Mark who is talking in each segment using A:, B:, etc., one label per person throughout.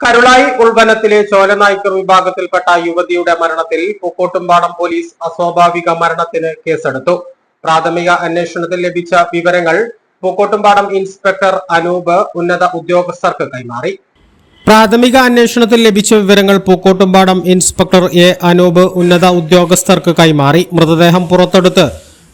A: കരുളായി ഉൾവനത്തിലെ ചോലനായ്ക്കർ വിഭാഗത്തിൽപ്പെട്ട യുവതിയുടെ മരണത്തിൽ പൂക്കോട്ടുംപാടം പോലീസ് അസ്വാഭാവിക മരണത്തിന് കേസെടുത്തു. പ്രാഥമിക അന്വേഷണത്തിൽ ലഭിച്ച വിവരങ്ങൾ പൂക്കോട്ടുംപാടം ഇൻസ്പെക്ടർ അനൂപ് ഉന്നത ഉദ്യോഗസ്ഥർക്ക് കൈമാറി. പ്രാഥമിക അന്വേഷണത്തിൽ ലഭിച്ച വിവരങ്ങൾ പൂക്കോട്ടുംപാടം ഇൻസ്പെക്ടർ എ അനൂപ് ഉന്നത ഉദ്യോഗസ്ഥർക്ക് കൈമാറി. മൃതദേഹം പുറത്തെടുത്ത്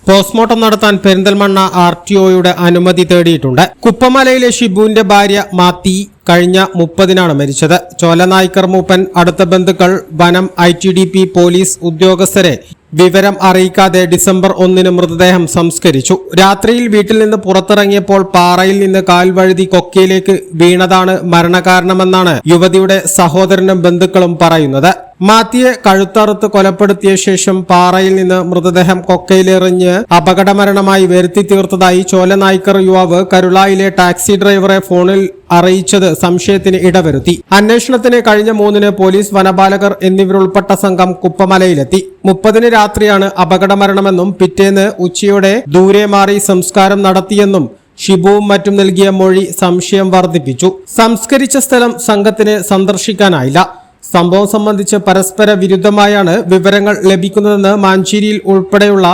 A: പോസ്റ്റ്മോർട്ടം നടത്താൻ പെരിന്തൽമണ്ണ ആർ ടി ഒയുടെ അനുമതി തേടിയിട്ടുണ്ട്. കുപ്പമലയിലെ ഷിബുവിന്റെ ഭാര്യ മാത്തി കഴിഞ്ഞ മുപ്പതിനാണ് മരിച്ചത്. ചോലനായ്ക്കർ മൂപ്പൻ അടുത്ത ബന്ധുക്കൾ വനം I T D P police ഉദ്യോഗസ്ഥരെ വിവരം അറിയിക്കാതെ ഡിസംബർ ഒന്നിന് മൃതദേഹം സംസ്കരിച്ചു. രാത്രിയിൽ വീട്ടിൽ നിന്ന് പുറത്തിറങ്ങിയപ്പോൾ പാറയിൽ നിന്ന് കാൽവഴുതി കൊക്കയിലേക്ക് വീണതാണ് മരണകാരണമെന്നാണ് യുവതിയുടെ സഹോദരനും ബന്ധുക്കളും പറയുന്നത്. മാത്തിയെ കഴുത്തറുത്ത് കൊലപ്പെടുത്തിയ ശേഷം പാറയിൽ നിന്ന് മൃതദേഹം കൊക്കയിലെറിഞ്ഞ് അപകടമരണമായി വരുത്തി തീർത്തതായി ചോലനായ്ക്കർ യുവാവ് കരുളായിലെ ടാക്സി ഡ്രൈവറെ ഫോണിൽ അറിയിച്ചത് സംശയത്തിന് ഇടവരുത്തി. അന്വേഷണത്തിന് കഴിഞ്ഞ മൂന്നിന് പോലീസ് വനപാലകർ എന്നിവരുൾപ്പെട്ട സംഘം കുപ്പമലയിലെത്തി. മുപ്പതിന് രാത്രിയാണ് അപകടമരണമെന്നും പിറ്റേന്ന് ഉച്ചയോടെ ദൂരെ മാറി സംസ്കാരം നടത്തിയെന്നും ഷിബുവും മറ്റും നൽകിയ മൊഴി സംശയം വർദ്ധിപ്പിച്ചു. സംസ്കരിച്ച സ്ഥലം സംഘത്തിന് സന്ദർശിക്കാനായില്ല. സംഭവം സംബന്ധിച്ച് പരസ്പര വിരുദ്ധമായാണ് വിവരങ്ങൾ ലഭിക്കുന്നതെന്ന് മാഞ്ചേരിയിൽ ഉൾപ്പെടെയുള്ള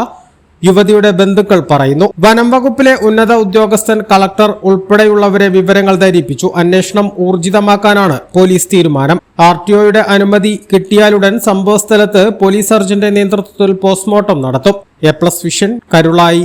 A: യുവതിയുടെ ബന്ധുക്കൾ പറയുന്നു. വനം വകുപ്പിലെ ഉന്നത ഉദ്യോഗസ്ഥൻ കളക്ടർ ഉൾപ്പെടെയുള്ളവരെ വിവരങ്ങൾ ധരിപ്പിച്ചു. അന്വേഷണം ഊർജിതമാക്കാനാണ് പോലീസ് തീരുമാനം. ആർ ടി ഒയുടെ അനുമതി കിട്ടിയാലുടൻ സംഭവസ്ഥലത്ത് പോലീസ് സർജന്റെ നേതൃത്വത്തിൽ പോസ്റ്റ്മോർട്ടം നടത്തും. A plus vision Karulai.